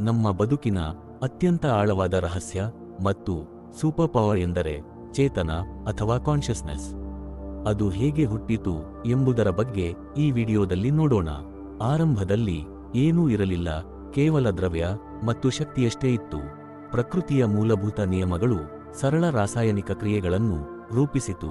ನಮ್ಮ ಬದುಕಿನ ಅತ್ಯಂತ ಆಳವಾದ ರಹಸ್ಯ ಮತ್ತು ಸೂಪರ್ ಪವರ್ ಎಂದರೆ ಚೇತನ ಅಥವಾ ಕಾನ್ಷಿಯಸ್ನೆಸ್. ಅದು ಹೇಗೆ ಹುಟ್ಟಿತು ಎಂಬುದರ ಬಗ್ಗೆ ಈ ವಿಡಿಯೋದಲ್ಲಿ ನೋಡೋಣ. ಆರಂಭದಲ್ಲಿ ಏನೂ ಇರಲಿಲ್ಲ, ಕೇವಲ ದ್ರವ್ಯ ಮತ್ತು ಶಕ್ತಿಯಷ್ಟೇ ಇತ್ತು. ಪ್ರಕೃತಿಯ ಮೂಲಭೂತ ನಿಯಮಗಳು ಸರಳ ರಾಸಾಯನಿಕ ಕ್ರಿಯೆಗಳನ್ನು ರೂಪಿಸಿತು.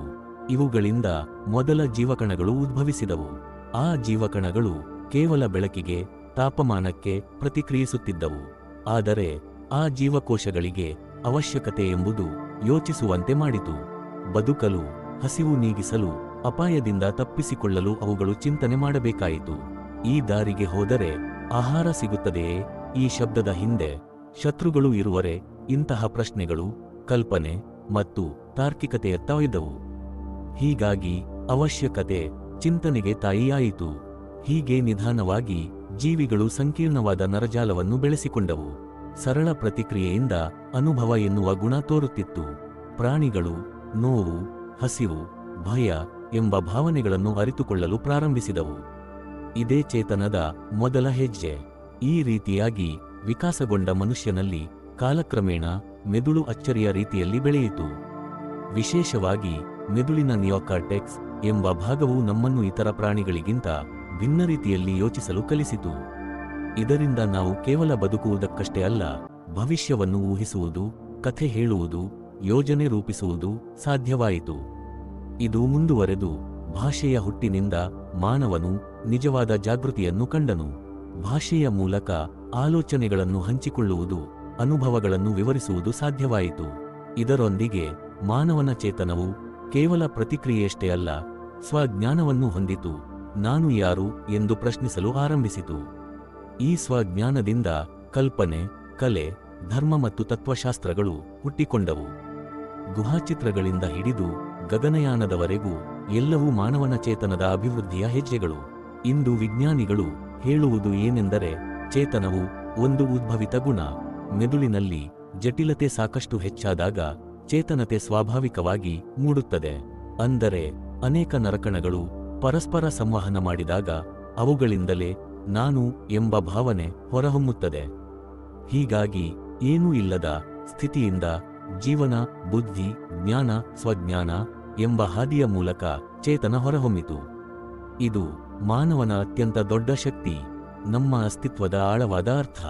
ಇವುಗಳಿಂದ ಮೊದಲ ಜೀವಕಣಗಳು ಉದ್ಭವಿಸಿದವು. ಆ ಜೀವಕಣಗಳು ಕೇವಲ ಬೆಳಕಿಗೆ ತಾಪಮಾನಕ್ಕೆ ಪ್ರತಿಕ್ರಿಯಿಸುತ್ತಿದ್ದವು. ಆದರೆ ಆ ಜೀವಕೋಶಗಳಿಗೆ ಅವಶ್ಯಕತೆ ಎಂಬುದು ಯೋಚಿಸುವಂತೆ ಮಾಡಿತು. ಬದುಕಲು, ಹಸಿವು ನೀಗಿಸಲು, ಅಪಾಯದಿಂದ ತಪ್ಪಿಸಿಕೊಳ್ಳಲು ಅವುಗಳು ಚಿಂತನೆ ಮಾಡಬೇಕಾಯಿತು. ಈ ದಾರಿಗೆ ಹೋದರೆ ಆಹಾರ ಸಿಗುತ್ತದೆಯೇ? ಈ ಶಬ್ದದ ಹಿಂದೆ ಶತ್ರುಗಳು ಇರುವರೆ ಇಂತಹ ಪ್ರಶ್ನೆಗಳು, ಕಲ್ಪನೆ ಮತ್ತು ತಾರ್ಕಿಕತೆಯತ್ತ ಒಯ್ದವು. ಹೀಗಾಗಿ ಅವಶ್ಯಕತೆ ಚಿಂತನೆಗೆ ತಾಯಿಯಾಯಿತು. ಹೀಗೆ ನಿಧಾನವಾಗಿ ಜೀವಿಗಳು ಸಂಕೀರ್ಣವಾದ ನರಜಾಲವನ್ನು ಬೆಳೆಸಿಕೊಂಡವು. ಸರಳ ಪ್ರತಿಕ್ರಿಯೆಯಿಂದ ಅನುಭವ ಎನ್ನುವ ಗುಣ ತೋರುತ್ತಿತ್ತು. ಪ್ರಾಣಿಗಳು, ನೋವು, ಹಸಿವು, ಭಯ ಎಂಬ ಭಾವನೆಗಳನ್ನು ಅರಿತುಕೊಳ್ಳಲು ಪ್ರಾರಂಭಿಸಿದವು. ಇದೇ ಚೇತನದ ಮೊದಲ ಹೆಜ್ಜೆ. ಈ ರೀತಿಯಾಗಿ ವಿಕಾಸಗೊಂಡ ಮನುಷ್ಯನಲ್ಲಿ ಕಾಲಕ್ರಮೇಣ ಮೆದುಳು ಅಚ್ಚರಿಯ ರೀತಿಯಲ್ಲಿ ಬೆಳೆಯಿತು. ವಿಶೇಷವಾಗಿ ಮೆದುಳಿನ ನಿಯೋಕಾರ್ಟೆಕ್ಸ್ ಎಂಬ ಭಾಗವು ನಮ್ಮನ್ನು ಇತರ ಪ್ರಾಣಿಗಳಿಗಿಂತ ಭಿನ್ನ ರೀತಿಯಲ್ಲಿ ಯೋಚಿಸಲು ಕಲಿಸಿತು. ಇದರಿಂದ ನಾವು ಕೇವಲ ಬದುಕುವುದಕ್ಕಷ್ಟೇ ಅಲ್ಲ, ಭವಿಷ್ಯವನ್ನು ಊಹಿಸುವುದು, ಕಥೆ ಹೇಳುವುದು, ಯೋಜನೆ ರೂಪಿಸುವುದು ಸಾಧ್ಯವಾಯಿತು. ಇದು ಮುಂದುವರೆದು ಭಾಷೆಯ ಹುಟ್ಟಿನಿಂದ ಮಾನವನು ನಿಜವಾದ ಜಾಗೃತಿಯನ್ನು ಕಂಡನು. ಭಾಷೆಯ ಮೂಲಕ ಆಲೋಚನೆಗಳನ್ನು ಹಂಚಿಕೊಳ್ಳುವುದು, ಅನುಭವಗಳನ್ನು ವಿವರಿಸುವುದು ಸಾಧ್ಯವಾಯಿತು. ಇದರೊಂದಿಗೆ ಮಾನವನ ಚೇತನವು ಕೇವಲ ಪ್ರತಿಕ್ರಿಯೆಯಷ್ಟೇ ಅಲ್ಲ, ಸ್ವಜ್ಞಾನವನ್ನು ಹೊಂದಿತು. ನಾನು ಯಾರು ಎಂದು ಪ್ರಶ್ನಿಸಲು ಆರಂಭಿಸಿತು. ಈ ಸ್ವಜ್ಞಾನದಿಂದ ಕಲ್ಪನೆ, ಕಲೆ, ಧರ್ಮ ಮತ್ತು ತತ್ವಶಾಸ್ತ್ರಗಳು ಹುಟ್ಟಿಕೊಂಡವು. ಗುಹಾಚಿತ್ರಗಳಿಂದ ಹಿಡಿದು ಗಗನಯಾನದವರೆಗೂ ಎಲ್ಲವೂ ಮಾನವನ ಚೇತನದ ಅಭಿವೃದ್ಧಿಯ ಹೆಜ್ಜೆಗಳು. ಇಂದು ವಿಜ್ಞಾನಿಗಳು ಹೇಳುವುದು ಏನೆಂದರೆ ಚೇತನವು ಒಂದು ಉದ್ಭವಿತ ಗುಣ. ಮೆದುಳಿನಲ್ಲಿ ಜಟಿಲತೆ ಸಾಕಷ್ಟು ಹೆಚ್ಚಾದಾಗ ಚೇತನತೆ ಸ್ವಾಭಾವಿಕವಾಗಿ ಮೂಡುತ್ತದೆ. ಅಂದರೆ ಅನೇಕ ನರಕಣಗಳು ಪರಸ್ಪರ ಸಂವಹನ ಮಾಡಿದಾಗ ಅವುಗಳಿಂದಲೇ ನಾನು ಎಂಬ ಭಾವನೆ ಹೊರಹೊಮ್ಮುತ್ತದೆ. ಹೀಗಾಗಿ ಏನೂ ಇಲ್ಲದ ಸ್ಥಿತಿಯಿಂದ ಜೀವನ, ಬುದ್ಧಿ, ಜ್ಞಾನ, ಸ್ವಜ್ಞಾನ ಎಂಬ ಹಾದಿಯ ಮೂಲಕ ಚೇತನ ಹೊರಹೊಮ್ಮಿತು. ಇದು ಮಾನವನ ಅತ್ಯಂತ ದೊಡ್ಡ ಶಕ್ತಿ, ನಮ್ಮ ಅಸ್ತಿತ್ವದ ಆಳವಾದ ಅರ್ಥ.